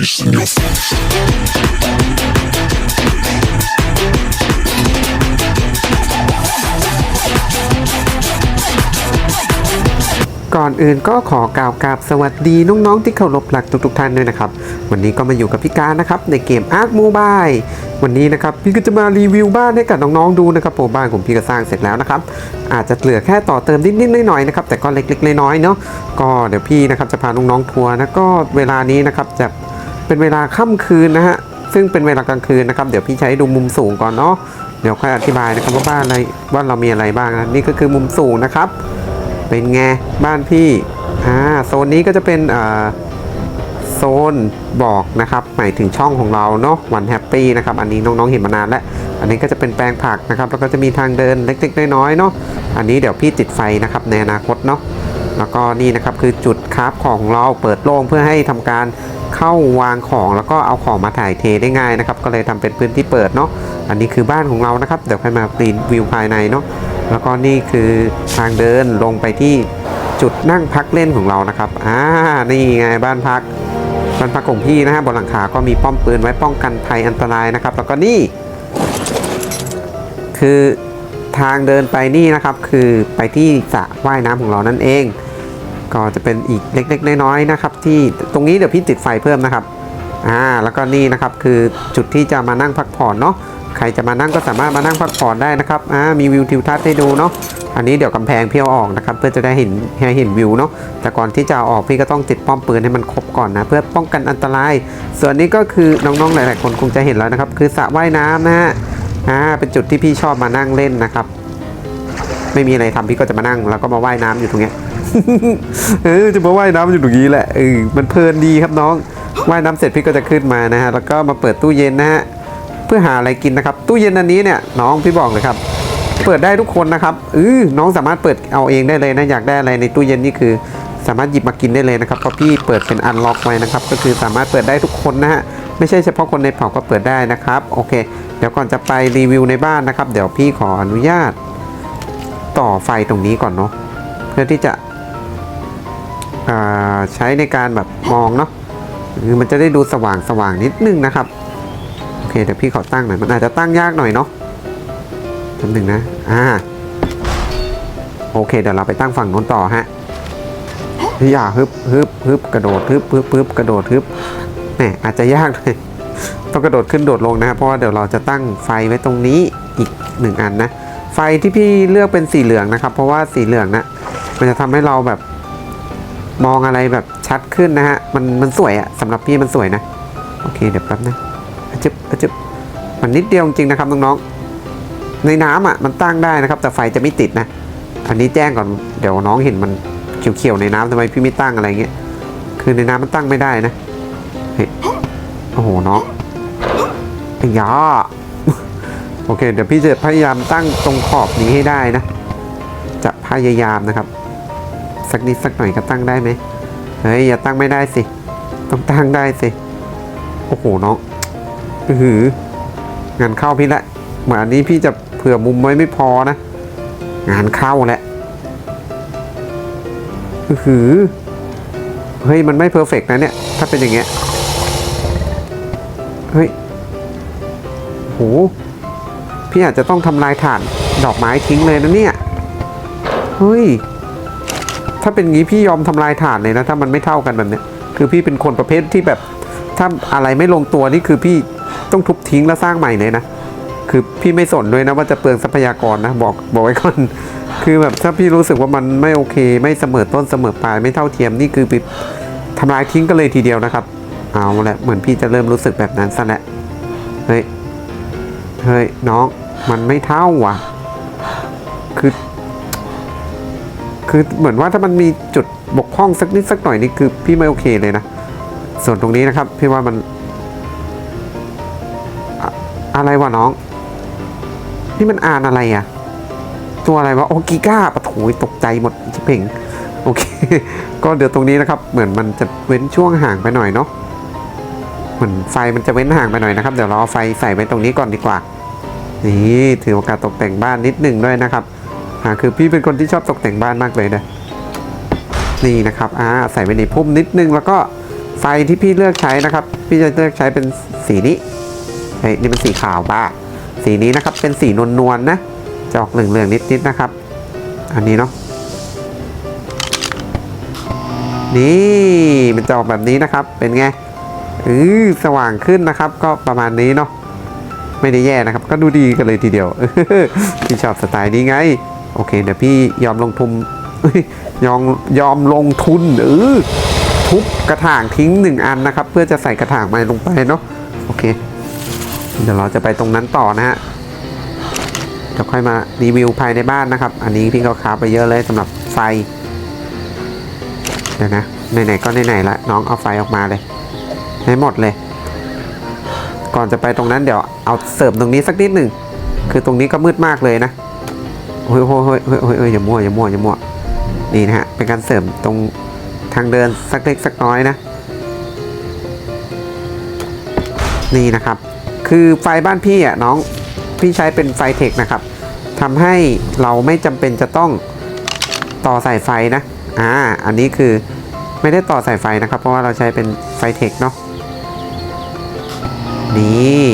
bass in your face. ก่อนอื่นก็ขอกล่าวกราบสวัสดีน้องๆที่เคารพรักทุกๆท่านด้วยนะครับ วันนี้ก็มาอยู่กับพี่การนะครับในเกม Ark Mobile วันนี้นะครับพี่ก็จะมารีวิวบ้านให้กับน้องๆดูนะครับผมบ้านของพี่ก็สร้างเสร็จแล้วนะครับอาจจะเหลือแค่ต่อเติมนิดๆหน่อยๆนะครับแต่ก็เล็กๆน้อยๆเนาะก็เดี๋ยวพี่นะครับจะพาน้องๆทัวร์นะก็เวลานี้นะครับจะ เป็นเวลาค่ำคืนนะฮะซึ่งเป็นเวลากลางคืนนะครับเดี๋ยวพี่ใช้ดูมุมสูงก่อนเนาะเดี๋ยวค่อยอธิบายนะครับว่าบ้านอะไรว่าเรามีอะไรบ้างนะนี่ก็คือมุมสูงนะครับ เป็นไงบ้านพี่อ่าโซนนี้ก็จะเป็นอ่าโซนบอกนะครับหมายถึงช่องของเราเนาะวันแฮปปี้นะครับอันนี้น้องๆเห็นมานานแล้ว อันนี้ก็จะเป็นแปลงผักนะครับแล้วก็จะมีทางเดินเล็กๆน้อยๆเนาะอันนี้เดี๋ยวพี่ติดไฟนะครับในอนาคตเนาะแล้วก็นี่นะครับคือจุด คราฟของเราเปิดโล่งเพื่อให้ทำการเข้าวางของแล้วก็เอาของมาถ่ายเทได้ง่ายนะครับ ก็เลยทำเป็นพื้นที่เปิดเนาะอันนี้คือบ้านของเรานะครับ เดี๋ยวค่อยมารีวิวภายในเนาะแล้วก็นี่คือทางเดินลงไปที่จุดนั่งพักเล่นของเรานะครับอ่านี่ไงบ้านพักบ้านพักของพี่นะฮะบนหลังคาก็มีป้อมปืนไว้ป้องกันภัยอันตรายนะครับ แล้วก็นี่ คือทางเดินไปนี่นะครับ คือไปที่สระว่ายน้ำของเรานั่นเอง ก็จะเป็นอีกเล็กๆน้อยๆนะครับ ที่ตรงนี้เดี๋ยวพี่ติดไฟเพิ่มนะครับอ่าแล้วก็นี่นะครับคือจุดที่จะมานั่งพักผ่อนเนาะใครจะมานั่งก็สามารถมานั่งพักผ่อนได้นะครับอ่ามีวิวทิวทัศน์ให้ดูเนาะอันนี้เดี๋ยวกำแพงพี่เอาออกนะครับเพื่อจะได้เห็นให้เห็นวิวเนาะแต่ก่อนที่จะออกพี่ก็ต้องติดป้อมปืนให้มันครบก่อนนะเพื่อป้องกันอันตราย ส่วนนี้ก็คือน้องๆหลายๆคนคงจะเห็นแล้วนะครับ คือสระว่ายน้ำนะฮะอ่าเป็นจุดที่พี่ชอบมานั่งเล่นนะครับ ไม่มีอะไรทำพี่ก็จะมานั่งแล้วก็มาว่ายน้ำอยู่ตรงเนี้ย เออจะมาว่ายน้ำอยู่ตรงนี้แหละเออมันเพลินดีครับน้องว่ายน้ำเสร็จพี่ก็จะขึ้นมานะฮะแล้วก็มาเปิดตู้เย็นนะฮะเพื่อหาอะไรกินนะครับตู้เย็นอันนี้เนี่ยน้องพี่บอกเลยครับ เปิดได้ทุกคนนะครับเออน้องสามารถเปิดเอาเองได้เลยนะอยากได้อะไรในตู้เย็นนี่คือ สามารถหยิบมากินได้เลยนะครับเพราะพี่เปิดเป็นอันล็อกไว้นะครับ ก็คือสามารถเปิดได้ทุกคนนะฮะไม่ใช่เฉพาะคนในเผ่าก็เปิดได้นะครับโอเค เดี๋ยวก่อนจะไปรีวิวในบ้านนะครับ เดี๋ยวพี่ขออนุญาต ต่อไฟตรงนี้ก่อนเนาะเพื่อที่จะ ใช้ในการแบบมองเนาะคือมันจะได้ดูสว่างสว่างนิดนึงนะครับโอเคเดี๋ยวพี่ขอตั้งหน่อยมันอาจจะตั้งยากหน่อยเนาะแป๊บหนึงนะอ่าโอเคเดี๋ยวเราไปตั้งฝั่งโน้นต่อฮะอย่าฮึบฮึบฮึบกระโดดฮึบฮึบฮึบกระโดดฮึบแหมอาจจะยากเลยต้องกระโดดขึ้นโดดลงนะครับเพราะว่าเดี๋ยวเราจะตั้งไฟไว้ตรงนี้อีกหนึ่งอันนะไฟที่พี่เลือกเป็นสีเหลืองนะครับ เพราะว่าสีเหลืองนะมันจะทำให้เราแบบ มองอะไรแบบชัดขึ้นนะฮะ มันมันสวยอะสำหรับพี่มันสวยนะ โอเคเดี๋ยวแป๊บนะอจึบอจึบมันนิดเดียวจริงนะครับน้องๆ ในน้ำอะมันตั้งได้นะครับ แต่ไฟจะไม่ติดนะ อันนี้แจ้งก่อนเดี๋ยวน้องเห็นมันเขียวๆในน้ำทำไมพี่ไม่ตั้งอะไรเงี้ย คือในน้ำมันตั้งไม่ได้นะ เฮ้ย โอ้โหน้องไอ้ยาโอเค เดี๋ยวพี่จะพยายามตั้งตรงขอบนี้ให้ได้นะ จะพยายามนะครับ สักนิดสักหน่อยก็ตั้งได้ไหมเฮ้ยอย่าตั้งไม่ได้สิ ต้องตั้งได้สิ โอ้โหน้องอือหืองานเข้าพี่ละเหมือนอันนี้พี่จะเผื่อมุมไว้ไม่พอนะ งานเข้าแหละอือหือเฮ้ยมันไม่เพอร์เฟกนะเนี่ย ถ้าเป็นอย่างเงี้ยเฮ้ยโหพี่อาจจะต้องทำลายถ่านดอกไม้ทิ้งเลยนะเนี่ย เฮ้ย ถ้าเป็นงี้พี่ยอมทำลายถ่านเลยนะ ถ้ามันไม่เท่ากันแบบเนี้ยคือพี่เป็นคนประเภทที่แบบถ้าอะไรไม่ลงตัวนี่คือพี่ต้องทุบทิ้งแล้วสร้างใหม่เลยนะคือพี่ไม่สนด้วยนะว่าจะเปลืองทรัพยากรนะบอกบอกไว้ก่อนคือแบบถ้าพี่รู้สึกว่ามันไม่โอเค ไม่เสมอต้นเสมอปลายไม่เท่าเทียมนี่คือไปทำลายทิ้งกันเลยทีเดียวนะครับ เอาละเหมือนพี่จะเริ่มรู้สึกแบบนั้นซะแล้วเฮ้ยเฮ้ยน้องมันไม่เท่าว่ะ คือ คือเหมือนว่าถ้ามันมีจุดบกพร่องสักนิดสักหน่อยนี่คือพี่ไม่โอเคเลยนะ ส่วนตรงนี้นะครับพี่ว่ามันอะอะไรวะน้อง นี่มันอ่านอะไรอะตัวอะไรวะโอกิก้าปะโถยตกใจหมดชิเพ่งโอเค ก็เดี๋ยวตรงนี้นะครับ เหมือนมันจะเว้นช่วงห่างไปหน่อยเนาะเหมือนไฟมันจะเว้นห่างไปหน่อยนะครับ เดี๋ยวเราเอาไฟใส่ไว้ตรงนี้ก่อนดีกว่า นี่ถือโอกาสตกแต่งบ้านนิดหนึ่งด้วยนะครับ อ่าคือพี่เป็นคนที่ชอบตกแต่งบ้านมากเลยนะนี่นะครับอ่าใส่ไว้ในพุ่มนิดนึงแล้วก็ไฟที่พี่เลือกใช้นะครับ พี่จะเลือกใช้เป็นสีนี้เฮ้ยนี่เป็นสีขาวบ้าสีนี้นะครับเป็นสีนวลๆนะจะออกเหลืองๆนิดๆนะครับ อันนี้เนาะนี่มันจะออกแบบนี้นะครับ เป็นไงอือสว่างขึ้นนะครับ ก็ประมาณนี้เนาะไม่ได้แย่นะครับ ก็ดูดีกันเลยทีเดียวพี่ชอบสไตล์นี้ไง โอเค เดี๋ยวพี่ยอมลงทุนยอมยอมลงทุนเออทุบกระถางทิ้งหนึ่งอันนะครับ เพื่อจะใส่กระถางใหม่ลงไปเนาะโอเค เดี๋ยวเราจะไปตรงนั้นต่อนะฮะจะค่อยมารีวิวภายในบ้านนะครับ อันนี้พี่ก็คาไปเยอะเลยสำหรับไฟเดี๋ยวนะไหนๆก็ไหนๆละน้องเอาไฟออกมาเลยให้หมดเลย ก่อนจะไปตรงนั้นเดี๋ยวเอาเสริมตรงนี้สักนิดหนึ่งคือตรงนี้ก็มืดมากเลยนะ โอ้ยโอ้ยโอ้ยโอ้ยโอ้ยโอ้ยอย่ามั่วอย่ามั่วอย่ามั่วนี่นะฮะเป็นการเสริมตรงทางเดินสักเล็กสักน้อยนะ นี่นะครับ คือไฟบ้านพี่อะน้องพี่ใช้เป็นไฟเทคนะครับทำให้เราไม่จำเป็นจะต้องต่อสายไฟนะอ่าอันนี้คือไม่ได้ต่อสายไฟนะครับ เพราะว่าเราใช้เป็นไฟเทคเนาะนี่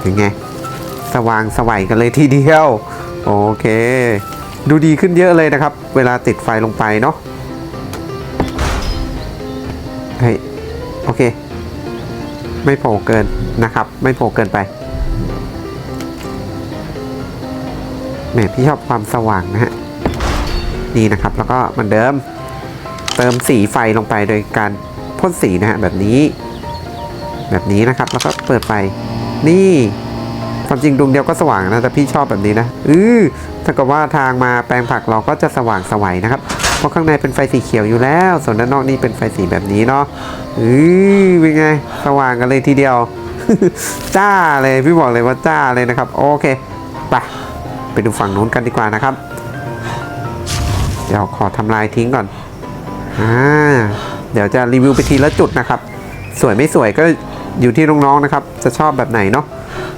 เป็นไง สว่างสวัยกันเลยทีเดียว โอเค ดูดีขึ้นเยอะเลยนะครับ เวลาติดไฟลงไปเนาะเฮ้ยโอเค ไม่โผล่เกินนะครับ ไม่โผล่เกินไปแหมพี่ชอบความสว่างนะฮะนี่นะครับแล้วก็เหมือนเดิม เติมสีไฟลงไปโดยการพ่นสีนะฮะแบบนี้ แบบนี้นะครับแล้วก็เปิดไฟนี่ ความจริงดวงเดียวก็สว่างนะแต่พี่ชอบแบบนี้นะอือถ้ากับว่าทางมาแปลงผักเราก็จะสว่างสวัยนะครับ เพราะข้างในเป็นไฟสีเขียวอยู่แล้ว ส่วนด้านนอกนี่เป็นไฟสีแบบนี้เนาะอือเป็นไงสว่างกันเลยทีเดียว จ้าเลยพี่บอกเลยว่าจ้าเลยนะครับ โอเคไปไปดูฝั่งนู้นกันดีกว่านะครับ เดี๋ยวขอทำลายทิ้งก่อนอ่าเดี๋ยวจะรีวิวไปทีละจุดนะครับ สวยไม่สวยก็อยู่ที่น้องๆนะครับ จะชอบแบบไหนเนาะ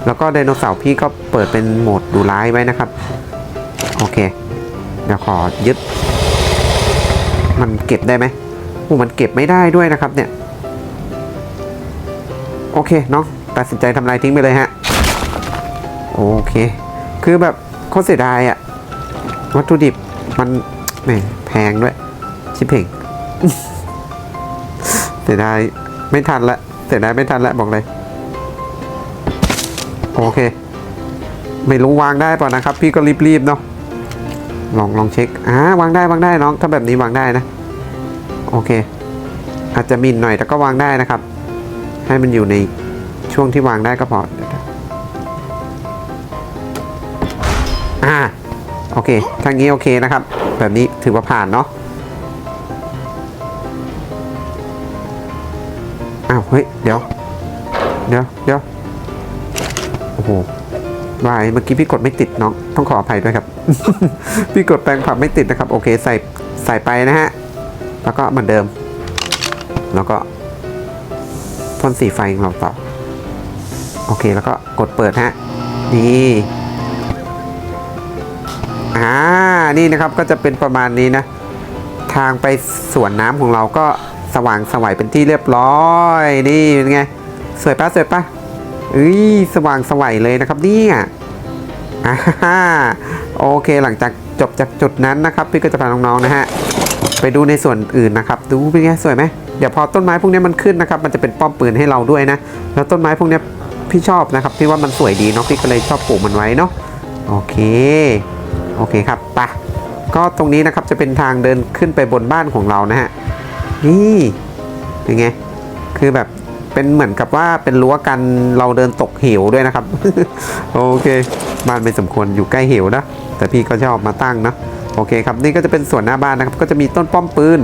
แล้วก็ไดโนเสาร์พี่ก็เปิดเป็นโหมดดูร้ายไว้นะครับ โอเค เดี๋ยวขอยึด มันเก็บได้ไหมโอ้มันเก็บไม่ได้ด้วยนะครับเนี่ย โอเคเน้องตัดสินใจทำลายทิ้งไปเลยฮะ โอเค คือแบบโคตรเสียดายอะวัตถุดิบมันแหมแพงด้วย ชิบเพ่งเสียดายไม่ทันละเสียดายไม่ทันละบอกเลย โอเค ไม่รู้วางได้ป่ะนะครับ พี่ก็รีบๆเนาะลองลองเช็คอ่าวางได้วางได้น้องถ้าแบบนี้วางได้นะ โอเค อาจจะมินหน่อยแต่ก็วางได้นะครับ ให้มันอยู่ในช่วงที่วางได้ก็พออ่าโอเคทางนี้โอเคนะครับ แบบนี้ถือว่าผ่านเนาะอ้าวเฮ้ยเดี๋ยว เดี๋ยวเดี๋ยว โหวายเมื่อกี้พี่กดไม่ติดน้องต้องขออภัยด้วยครับ พี่กดแปลงผับไม่ติดนะครับ โอเคใส่ใส่ไปนะฮะ แล้วก็เหมือนเดิม แล้วก็พ่นสีไฟของเราต่อ โอเคแล้วก็กดเปิดฮะ นี่อ่านี่นะครับก็จะเป็นประมาณนี้นะ ทางไปสวนน้ำของเราก็สว่างสวัยเป็นที่เรียบร้อย นี่เป็นไง สวยปะสวยปะ เอ้ยสว่างสวัยเลยนะครับเนี่ยอ่าฮ่าโอเคหลังจากจบจากจุดนั้นนะครับพี่ก็จะพาน้องๆนะฮะไปดูในส่วนอื่นนะครับ ดูเป็นไงสวยไหมเดี๋ยวพอต้นไม้พวกนี้มันขึ้นนะครับ มันจะเป็นป้อมปืนให้เราด้วยนะ แล้วต้นไม้พวกนี้พี่ชอบนะครับพี่ว่ามันสวยดีเนาะพี่ก็เลยชอบปลูกมันไว้เนาะโอเคโอเคครับปะก็ตรงนี้นะครับจะเป็นทางเดินขึ้นไปบนบ้านของเรานะฮะนี่เป็นไงคือแบบ เป็นเหมือนกับว่าเป็นรั้วกันเราเดินตกเหวด้วยนะครับ โอเคบ้านไม่สมควรอยู่ใกล้เหวนะ แต่พี่ก็ชอบมาตั้งนะโอเคครับนี่ก็จะเป็นส่วนหน้าบ้านนะครับ ก็จะมีต้นป้อมปืน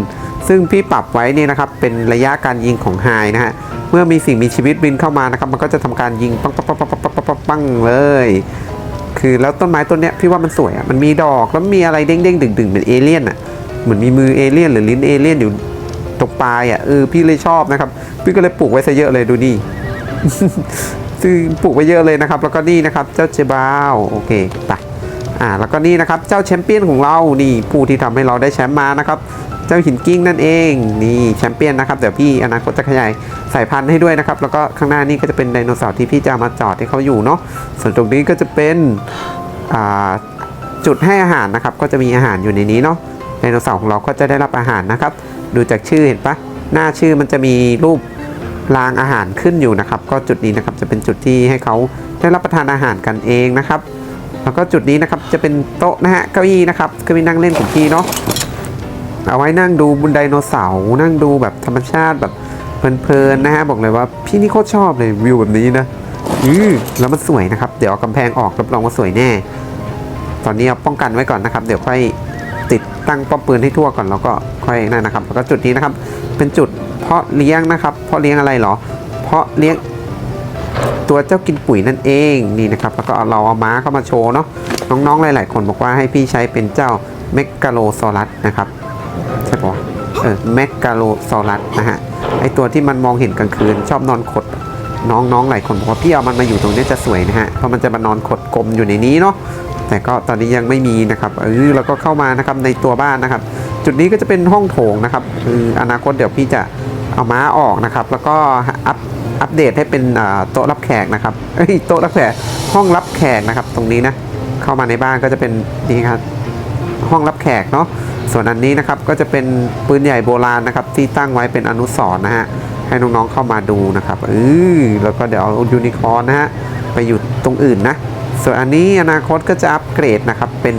ซึ่งพี่ปรับไว้นี่นะครับ เป็นระยะการยิงของไฮนะฮะเมื่อมีสิ่งมีชีวิตบินเข้ามานะครับ มันก็จะทำการยิงปังปังปังปังปังปังปังเลย คือแล้วต้นไม้ต้นเนี้ยพี่ว่ามันสวยอะมันมีดอกแล้วมีอะไรเด้งเด้งดึงดึงเป็นเอเลี่ยนอะเหมือนมีมือเอเลี่ยนหรือลิ้นเอเลี่ยนอยู่ ตรงปลายอะเออพี่เลยชอบนะครับ พี่ก็เลยปลูกไว้ซะเยอะเลยดูนี่ซึ่งปลูกไว้เยอะเลยนะครับ แล้วก็นี่นะครับ เจ้าเจบาวโอเคไปอ่าแล้วก็นี่นะครับ เจ้าแชมเปี้ยนของเรานี่ผู้ที่ทำให้เราได้แชมป์มานะครับเจ้าหินกิ้งนั่นเองนี่แชมเปี้ยนนะครับเดี๋ยวพี่อนาคตจะขยายสายพันธุ์ให้ด้วยนะครับ แล้วก็ข้างหน้านี่ก็จะเป็นไดโนเสาร์ที่พี่จะมาจอดให้เขาอยู่เนาะส่วนตรงนี้ก็จะเป็นอ่าจุดให้อาหารนะครับ ก็จะมีอาหารอยู่ในนี้เนาะ ไดโนเสาร์ของเราก็จะได้รับอาหารนะครับ ดูจากชื่อเห็นปะหน้าชื่อมันจะมีรูปรางอาหารขึ้นอยู่นะครับ ก็จุดนี้นะครับจะเป็นจุดที่ให้เขาได้รับประทานอาหารกันเองนะครับ แล้วก็จุดนี้นะครับจะเป็นโต๊ะนะฮะเก้าอี้นะครับเก้าอี้นั่งเล่นของพี่เนาะเอาไว้นั่งดูบุนไดโนเสาร์นั่งดูแบบธรรมชาติแบบเพลินๆนะฮะบอกเลยว่าพี่นี่โคตรชอบเลยวิวแบบนี้นะอือแล้วมันสวยนะครับ เดี๋ยวเอากำแพงออกรับรองว่าสวยแน่ ตอนนี้เอาป้องกันไว้ก่อนนะครับ เดี๋ยวค่อย ติดตั้งป้อมปืนให้ทั่วก่อนแล้วก็ค่อยนั่นนะครับแล้วก็จุดนี้นะครับ เป็นจุดเพาะเลี้ยงนะครับเพาะเลี้ยงอะไรเหรอ เพาะเลี้ยงตัวเจ้ากินปุ๋ยนั่นเองนี่นะครับแล้วก็เราเอาม้าเข้ามาโชว์เนาะน้องๆหลาย ๆ คนบอกว่าให้พี่ใช้เป็นเจ้าเมกาโลซอรัสนะครับใช่ปะวะเออแมกกาโลซอรัสนะฮะไอตัวที่มันมองเห็นกลางคืน ชอบนอนขดน้องๆหลายคนบอกว่าพี่เอามันมาอยู่ตรงนี้จะสวยนะฮะเพราะมันจะมานอนขดกลมอยู่ในนี้เนาะ แต่ก็ตอนนี้ยังไม่มีนะครับเออแล้วก็เข้ามานะครับในตัวบ้านนะครับ จุดนี้ก็จะเป็นห้องโถงนะครับคืออนาคตเดี๋ยวพี่จะเอาม้าออกนะครับ แล้วก็อัพอัปเดตให้เป็นโต๊ะรับแขกนะครับโต๊ะรับแขกห้องรับแขกนะครับ ตรงนี้นะเข้ามาในบ้านก็จะเป็นนี่ครับห้องรับแขกเนาะส่วนอันนี้นะครับก็จะเป็นปืนใหญ่โบราณนะครับ ที่ตั้งไว้เป็นอนุสรณ์นะฮะให้น้องๆเข้ามาดูนะครับเออแล้วก็เดี๋ยวเอายูนิคอร์นนะฮะไปอยู่ตรงอื่นนะ ส่วนอันนี้อนาคตก็จะอัปเกรดนะครับเป็น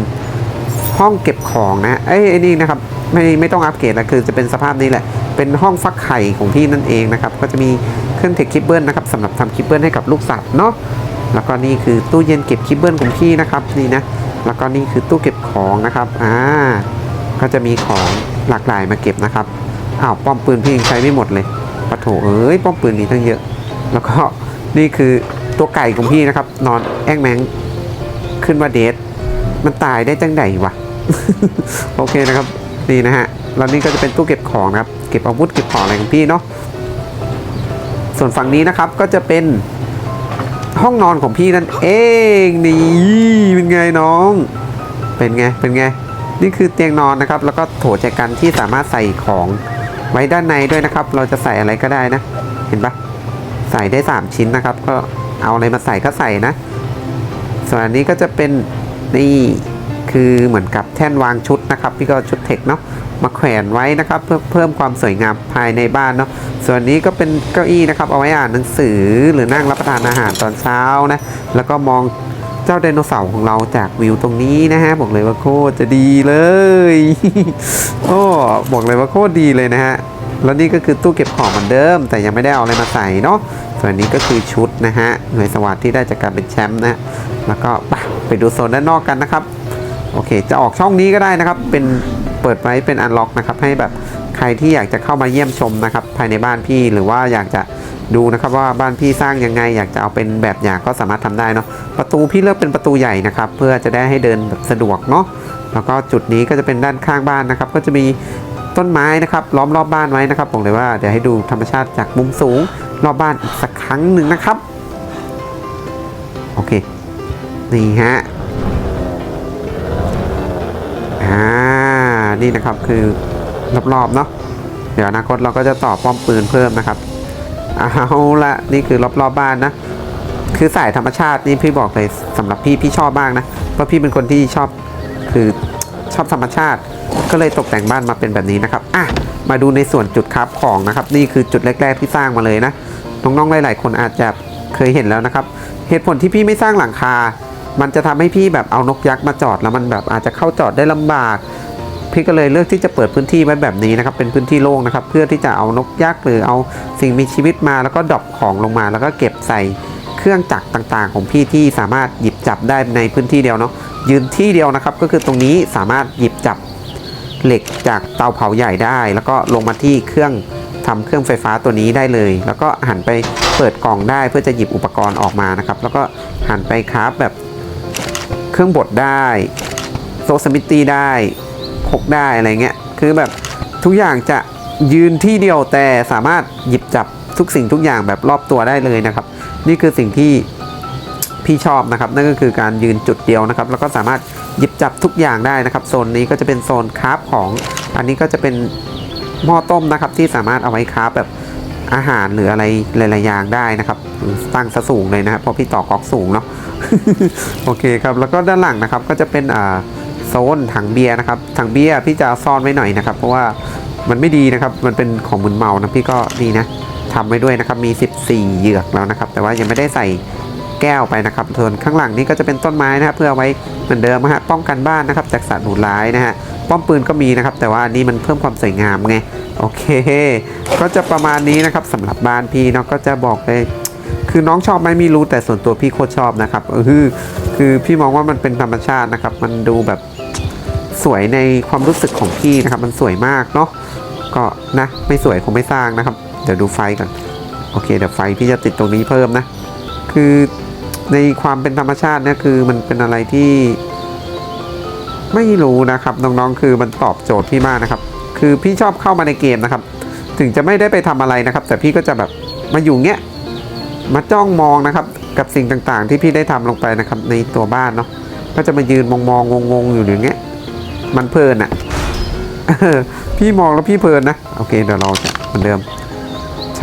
ห้องเก็บของนะเอ้ยไอ้นี่นะครับไม่ไม่ต้องอัปเกรดนะคือจะเป็นสภาพนี้แหละ เป็นห้องฟักไข่ของพี่นั่นเองนะครับ ก็จะมีเครื่องเทคคิปเบิลนะครับสำหรับทำคิปเบิลให้กับลูกสัตว์เนาะแล้วก็นี่คือตู้เย็นเก็บคิปเบิลของพี่นะครับนี่นะแล้วก็นี่คือตู้เก็บของนะครับอ่าก็จะมีของหลากหลายมาเก็บนะครับอ้าวป้อมปืนพี่ยังใช้ไม่หมดเลยปะโถเอ้ยป้อมปืนนี้ตั้งเยอะ แล้วก็นี่คือ ตัวไก่ของพี่นะครับ นอนแอ้งแมงขึ้นว่าเดทมันตายได้จังใดวะ โอเคนะครับ นี่นะฮะแล้วนี่ก็จะเป็นตู้เก็บของนะครับ เก็บอาวุธเก็บของอะไรของพี่เนาะส่วนฝั่งนี้นะครับก็จะเป็นห้องนอนของพี่นั่นเองนี่เป็นไงน้อง เป็นไงเป็นไง นี่คือเตียงนอนนะครับ แล้วก็โถแจกันที่สามารถใส่ของไว้ด้านในด้วยนะครับ เราจะใส่อะไรก็ได้นะ เห็นปะใส่ได้ 3 ชิ้นนะครับ ก็ เอาอะไรมาใส่ก็ใส่นะ ส่วนอันนี้ก็จะเป็นนี่คือเหมือนกับแท่นวางชุดนะครับพี่ก็ชุดเทคเนาะมาแขวนไว้นะครับ เพื่อเพิ่มความสวยงามภายในบ้านเนาะส่วนนี้ก็เป็นเก้าอี้นะครับเอาไว้อ่านหนังสือหรือนั่งรับประทานอาหารตอนเช้านะแล้วก็มองเจ้าไดโนเสาร์ของเราจากวิวตรงนี้นะฮะบอกเลยว่าโคตรจะดีเลยโอ้บอกเลยว่าโคตรดีเลยนะฮะแล้วนี่ก็คือตู้เก็บของเหมือนเดิม แต่ยังไม่ได้เอาอะไรมาใส่เนาะ ส่วนนี้ก็คือชุดนะฮะหน่วยสวัสดที่ได้จากการเป็นแชมป์นะแล้วก็ไปไปดูโซนด้านนอกกันนะครับโอเค จะออกช่องนี้ก็ได้นะครับ เป็นเปิดไว้เป็นอันล็อกนะครับ ให้แบบใครที่อยากจะเข้ามาเยี่ยมชมนะครับ ภายในบ้านพี่หรือว่าอยากจะดูนะครับว่าบ้านพี่สร้างยังไง อยากจะเอาเป็นแบบอย่างก็สามารถทำได้เนาะประตูพี่เลือกเป็นประตูใหญ่นะครับ เพื่อจะได้ให้เดินแบบสะดวกเนาะแล้วก็จุดนี้ก็จะเป็นด้านข้างบ้านนะครับ ก็จะมี ต้นไม้นะครับล้อมรอบบ้านไว้นะครับบอกเลยว่าเดี๋ยวให้ดูธรรมชาติจากมุมสูงรอบบ้านอีกสักครั้งหนึ่งนะครับ โอเค นี่ฮะอ่านี่นะครับคือรอบๆเนาะเดี๋ยวอนาคตเราก็จะต่อป้อมปืนเพิ่มนะครับเอาละนี่คือรอบๆบบ้านนะ คือสายธรรมชาตินี่พี่บอกเลยสำหรับพี่พี่ชอบมากนะเพราะพี่เป็นคนที่ชอบคือ ชอบธรรมชาติ ก็เลยตกแต่งบ้านมาเป็นแบบนี้นะครับอะมาดูในส่วนจุดคับของนะครับ นี่คือจุดแรก ๆที่สร้างมาเลยนะน้องๆหลาย ๆ คนอาจจะเคยเห็นแล้วนะครับ เหตุผลที่พี่ไม่สร้างหลังคา มันจะทำให้พี่แบบเอานกยักษ์มาจอดแล้วมันแบบอาจจะเข้าจอดได้ลำบาก พี่ก็เลยเลือกที่จะเปิดพื้นที่ไว้แบบนี้นะครับเป็นพื้นที่โล่งนะครับ เพื่อที่จะเอานกยักษ์หรือเอาสิ่งมีชีวิตมาแล้วก็ดรอปของลงมาแล้วก็เก็บใส่ เครื่องจักรต่างๆ ของพี่ที่สามารถหยิบจับได้ในพื้นที่เดียวเนาะยืนที่เดียวนะครับ ก็คือตรงนี้สามารถหยิบจับเหล็กจากเตาเผาใหญ่ได้ แล้วก็ลงมาที่เครื่องทำเครื่องไฟฟ้าตัวนี้ได้เลย แล้วก็หันไปเปิดกล่องได้เพื่อจะหยิบอุปกรณ์ออกมานะครับ แล้วก็หันไปคราฟแบบเครื่องบดได้โซสมิตตี้ได้พกได้อะไรเงี้ยคือแบบทุกอย่างจะยืนที่เดียวแต่สามารถหยิบจับทุกสิ่งทุกอย่างแบบรอบตัวได้เลยนะครับ นี่คือสิ่งที่พี่ชอบนะครับ นั่นก็คือการยืนจุดเดียวนะครับ แล้วก็สามารถหยิบจับทุกอย่างได้นะครับโซนนี้ก็จะเป็นโซนคราฟของ อันนี้ก็จะเป็นหม้อต้มนะครับ ที่สามารถเอาไว้คราฟแบบอาหารหรืออะไรหลายๆอย่างได้นะครับ ตั้งซะสูงเลยนะครับเพราะพี่ต่อก๊อกสูงเนาะโอเคครับแล้วก็ด้านหลังนะครับก็จะเป็นอ่าโซนถังเบียร์นะครับถังเบียร์พี่จะซ่อนไว้หน่อยนะครับ เพราะว่ามันไม่ดีนะครับ มันเป็นของมึนเมานะพี่ก็นี่นะ ทำไว้ด้วยนะครับมี 14 เหยือกแล้วนะครับ แต่ว่ายังไม่ได้ใส่แก้วไปนะครับส่วนข้างหลังนี้ก็จะเป็นต้นไม้นะครับเพื่อไว้เหมือนเดิมนะฮะป้องกันบ้านนะครับจากสัตว์ดุร้ายนะฮะป้อมปืนก็มีนะครับ แต่ว่าอันนี้มันเพิ่มความสวยงามไงโอเค ก็จะประมาณนี้นะครับสำหรับบ้านพี่เนาะก็จะบอกเลยคือน้องชอบไหมไม่รู้แต่ส่วนตัวพี่โคตรชอบนะครับเออคือคือพี่มองว่ามันเป็นธรรมชาตินะครับ มันดูแบบสวยในความรู้สึกของพี่นะครับ มันสวยมากเนาะก็นะไม่สวยคงไม่สร้างนะครับ เดี๋ยวดูไฟก่อนโอเคเดี๋ยวไฟพี่จะติดตรงนี้เพิ่มนะ คือในความเป็นธรรมชาติเนี่ยคือมันเป็นอะไรที่ ไม่รู้นะครับน้องๆคือมันตอบโจทย์พี่มากนะครับ คือพี่ชอบเข้ามาในเกมนะครับ ถึงจะไม่ได้ไปทำอะไรนะครับ แต่พี่ก็จะแบบมาอยู่เงี้ยมาจ้องมองนะครับ กับสิ่งต่างๆ ที่พี่ได้ทำลงไปนะครับ ในตัวบ้านเนาะก็จะมายืนมองมองงงๆอยู่อย่างเงี้ยมันเพลินอะ่ะพี่มองแล้วพี่เพลินนะ โอเคเดี๋ยวเราจะเหมือนเดิม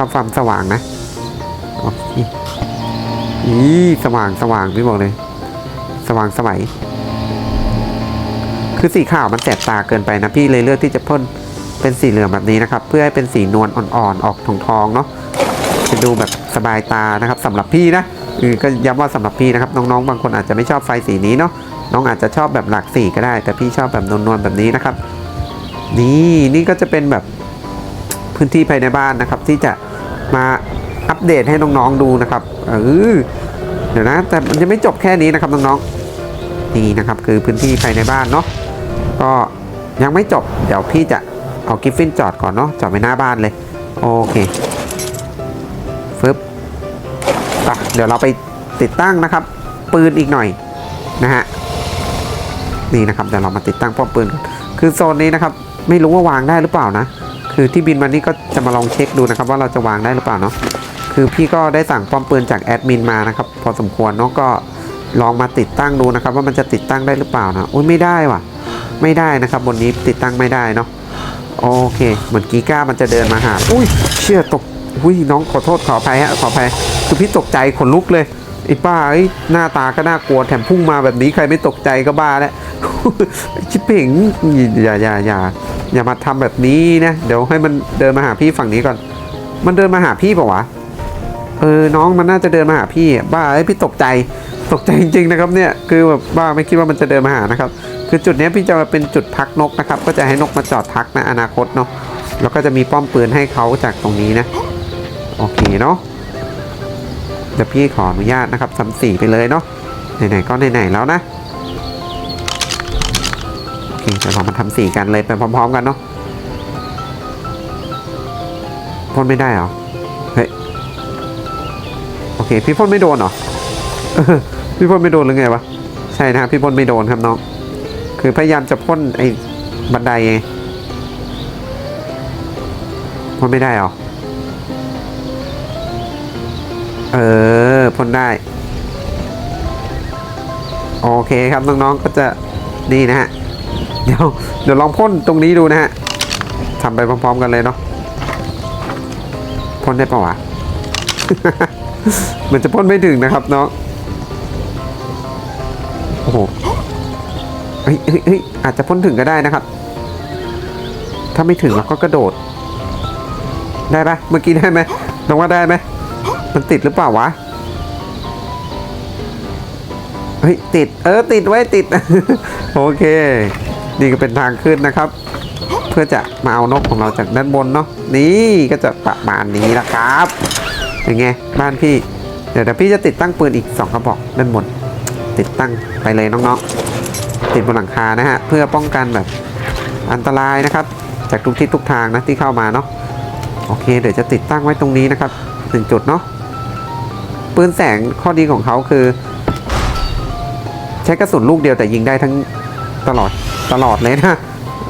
อบความสว่างนะอีสว่างสว่างพี่บอกเลย สว่างสวัยคือสีขาวมันแสบตาเกินไปนะพี่เลยเลือกที่จะพ่นเป็นสีเหลืองแบบนี้นะครับ เพื่อให้เป็นสีนวลอ่อนๆออกทองๆเนาะจะดูแบบสบายตานะครับสำหรับพี่นะเออก็ย้ำว่าสำหรับพี่นะครับน้องๆบางคนอาจจะไม่ชอบไฟสีนี้เนาะน้องอาจจะชอบแบบหลากสีก็ได้ แต่พี่ชอบแบบนวลๆแบบนี้นะครับ นี่นี่ก็จะเป็นแบบพื้นที่ภายในบ้านนะครับ ที่จะ มาอัปเดตให้น้องๆดูนะครับเออเดี๋ยวนะ แต่มันยังไม่จบแค่นี้นะครับน้องๆนี่นะครับคือพื้นที่ภายในบ้านเนาะก็ยังไม่จบเดี๋ยวพี่จะเอากิฟฟินจอดก่อนเนาะจอดไว้หน้าบ้านเลยโอเคฟึบไปเดี๋ยวเราไปติดตั้งนะครับ ปืนอีกหน่อยนะฮะนี่นะครับเดี๋ยวเรามาติดตั้งป้อมปืนคือโซนนี้นะครับ ไม่รู้ว่าวางได้หรือเปล่านะ คือที่บินมานี่ก็จะมาลองเช็คดูนะครับ ว่าเราจะวางได้หรือเปล่าเนาะคือพี่ก็ได้สั่งป้อมปืนจากแอดมินมานะครับ พอสมควรเนาะก็ลองมาติดตั้งดูนะครับ ว่ามันจะติดตั้งได้หรือเปล่านะอุ้ยไม่ได้ว่ะ ไม่ได้นะครับบนนี้ติดตั้งไม่ได้เนาะโอเคเหมือนกีก้ามันจะเดินมาหา อุ้ยเชื่อตกอุ้ยน้องขอโทษขออภัยฮะขออภัยคือพี่ตกใจขนลุกเลย ไอ้ป้าไอ้หน้าตาก็น่ากลัวแถมพุ่งมาแบบนี้ใครไม่ตกใจก็บ้าแล้วชิบเป่งอย่าอย่าอย่าอย่ามาทำแบบนี้นะเดี๋ยวให้มันเดินมาหาพี่ฝั่งนี้ก่อน มันเดินมาหาพี่เปล่าวะเออน้องมันน่าจะเดินมาหาพี่บ้าไอ้พี่ตกใจตกใจจริงๆนะครับเนี่ยคือแบบบ้าไม่คิดว่ามันจะเดินมาหานะครับ คือจุดนี้พี่จะมาเป็นจุดพักนกนะครับ ก็จะให้นกมาจอดพักนะอนาคตเนาะแล้วก็จะมีป้อมปืนให้เขาจากตรงนี้นะโอเคเนาะ เดี๋ยวพี่ขออนุญาตนะครับทำสีไปเลยเนาะไหนๆก็ไหนๆแล้วนะโอเคเดี๋ยวเรามาทำสีกันเลยไปพร้อม ๆ กันเนาะพ่นไม่ได้เหรอเฮ้ยโอเค พี่พ่นไม่โดนเหรอเออพี่พ่นไม่โดนหรือไงวะใช่นะครับพี่พ่นไม่โดนครับน้องคือพยายามจะพ่นไอ้บันไดไงพ่นไม่ได้เหรอ เออพ่นได้ โอเคครับน้องๆก็จะนี่นะฮะ เดี๋ยวเดี๋ยวลองพ่นตรงนี้ดูนะฮะทำไปพร้อม ๆ กันเลยเนาะพ่นได้ปะวะเหมันจะพ่นไม่ถึงนะครับน้องโอ้โหเฮ้ยเฮ้ยเฮ้ยอาจจะพ่นถึงก็ได้นะครับ ถ้าไม่ถึงเราก็กระโดด ได้ปะเมื่อกี้ได้ไหมน้องว่าได้ไหม มันติดหรือเปล่าวะ เฮ้ย ติด เออ ติดไว้ติด โอเค นี่ก็เป็นทางขึ้นนะครับ เพื่อจะมาเอานกของเราจากด้านบนเนาะ นี่ก็จะประมาณนี้ละครับเป็นไงบ้านพี่ เดี๋ยวเดี๋ยวพี่จะติดตั้งปืนอีก2กระบอกด้านบน ติดตั้งไปเลยน้องๆ ติดบนหลังคานะฮะ เพื่อป้องกันแบบอันตรายนะครับ จากทุกทิศทุกทางนะที่เข้ามาเนาะ โอเค เดี๋ยวจะติดตั้งไว้ตรงนี้นะครับหนึ่งจุดเนาะ ปืนแสงข้อดีของเขาคือ ใช้กระสุนลูกเดียวแต่ยิงได้ทั้งตลอดตลอดเลยนะ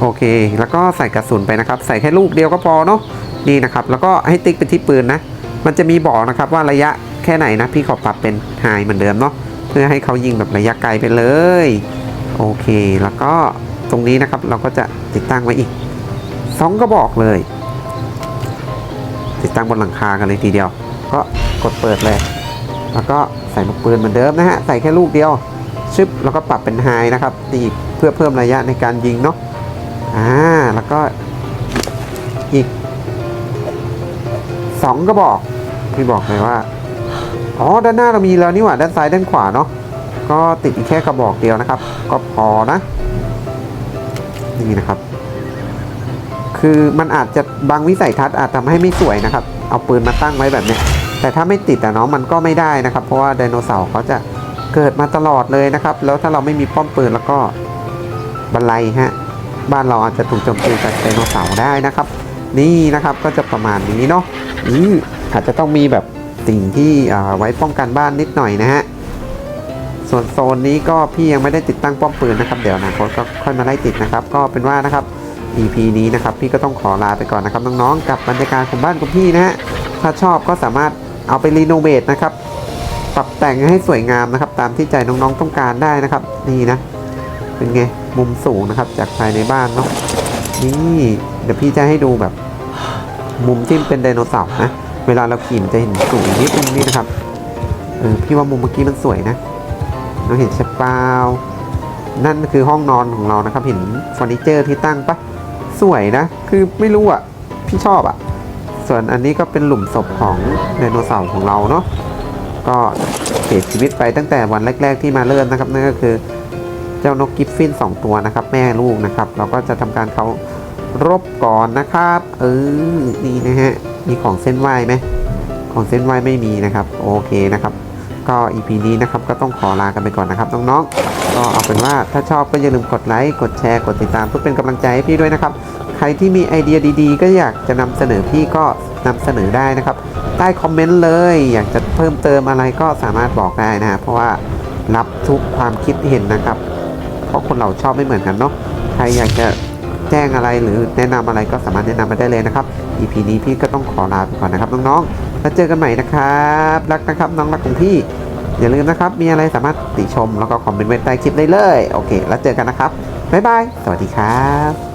โอเค แล้วก็ใส่กระสุนไปนะครับ ใส่แค่ลูกเดียวก็พอเนาะนี่นะครับ แล้วก็ให้ติ๊กไปที่ปืนนะ มันจะมีบอกนะครับว่าระยะแค่ไหนนะ พี่ขอปรับเป็นไฮเหมือนเดิมเนาะเพื่อให้เขายิงแบบระยะไกลไปเลย โอเค แล้วก็ตรงนี้นะครับเราก็จะติดตั้งไว้อีกสองกระบอกเลย ติดตั้งบนหลังคากันเลยทีเดียว ก็กดเปิดเลย แล้วก็ใส่ลูกปืนเหมือนเดิมนะฮะ ใส่แค่ลูกเดียว ชึบ แล้วก็ปรับเป็นไฮนะครับนี่เพื่อเพิ่มระยะในการยิงเนาะ อ่า แล้วก็อีกสองกระบอก พี่บอกเลยว่า อ๋อ ด้านหน้าเรามีแล้วนี่หว่า ด้านซ้ายด้านขวาเนาะ ก็ติดอีกแค่กระบอกเดียวนะครับ ก็พอนะ นี่นะครับ คือมันอาจจะบางวิสัยทัศน์อาจทำให้ไม่สวยนะครับ เอาปืนมาตั้งไว้แบบเนี้ย แต่ถ้าไม่ติดอะเนาะมันก็ไม่ได้นะครับ เพราะว่าไดโนเสาร์เขาจะเกิดมาตลอดเลยนะครับ แล้วถ้าเราไม่มีป้อมปืนแล้วก็บันไลฮะบ้านเราอาจจะถูกโจมตีจากไดโนเสาร์ได้นะครับ นี่นะครับก็จะประมาณนี้เนาะอืออาจจะต้องมีแบบสิ่งที่อ่าไว้ป้องกันบ้านนิดหน่อยนะฮะส่วนโซนนี้ก็พี่ยังไม่ได้ติดตั้งป้อมปืนนะครับ เดี๋ยวนะก็ค่อยมาไล่ติดนะครับ ก็เป็นว่านะครับ EP นี้นะครับ พี่ก็ต้องขอลาไปก่อนนะครับน้องๆกับบรรยากาศของบ้านคุณพี่นะฮะถ้าชอบก็สามารถ เอาไปรีโนเวทนะครับ ปรับแต่งให้สวยงามนะครับ ตามที่ใจน้องๆต้องการได้นะครับ นี่นะ เป็นไง มุมสูงนะครับ จากภายในบ้านเนาะ นี่ เดี๋ยวพี่จะให้ดูแบบ มุมที่เป็นไดโนเสาร์นะ เวลาเราขี่มันจะเห็นสูงนิดนึงนี่นะครับ เออ พี่ว่ามุมเมื่อกี้มันสวยนะ เราเห็นใช่เปล่านั่นคือห้องนอนของเรานะครับ เห็นเฟอร์นิเจอร์ที่ตั้งปะสวยนะ คือไม่รู้อะ พี่ชอบอะ ส่วนอันนี้ก็เป็นหลุมศพของไดโนเสาร์ของเราเนาะก็เสียชีวิตไปตั้งแต่วันแรก ๆ ที่มาเริ่มนะครับนั่นก็คือเจ้านกกิฟฟิน 2 ตัวนะครับ แม่ลูกนะครับ เราก็จะทำการเขารบก่อนนะครับ เออนี่นะฮะมีของเส้นไหวไหมของเส้นไหวไม่มีนะครับ โอเคนะครับ ก็ EP นี้นะครับก็ต้องขอลากันไปก่อนนะครับน้องๆก็เอาเป็นว่าถ้าชอบก็อย่าลืมกดไลค์กดแชร์กดติดตามเพื่อเป็นกำลังใจให้พี่ด้วยนะครับ ครที่มีไอเดียดีๆ ก็อยากจะนำเสนอพี่ก็นำเสนอได้นะครับ ใต้คอมเมนต์เลย อยากจะเพิ่มเติมอะไรก็สามารถบอกได้นะฮะเพราะว่ารับทุกความคิดเห็นนะครับ เพราะคนเราชอบไม่เหมือนกันเนาะใครอยากจะแจ้งอะไรหรือแนะนำอะไรก็สามารถแนะนำมาได้เลยนะครับ EP นี้พี่ก็ต้องขอลาไปก่อนนะครับน้องๆ แล้วเจอกันใหม่นะครับรักนะครับน้องรักของพี่อย่าลืมนะครับ มีอะไรสามารถติชมแล้วก็คอมเมนต์ไว้ใต้คลิปได้เลย โอเค แล้วเจอกันนะครับ บ๊ายบาย สวัสดีครับ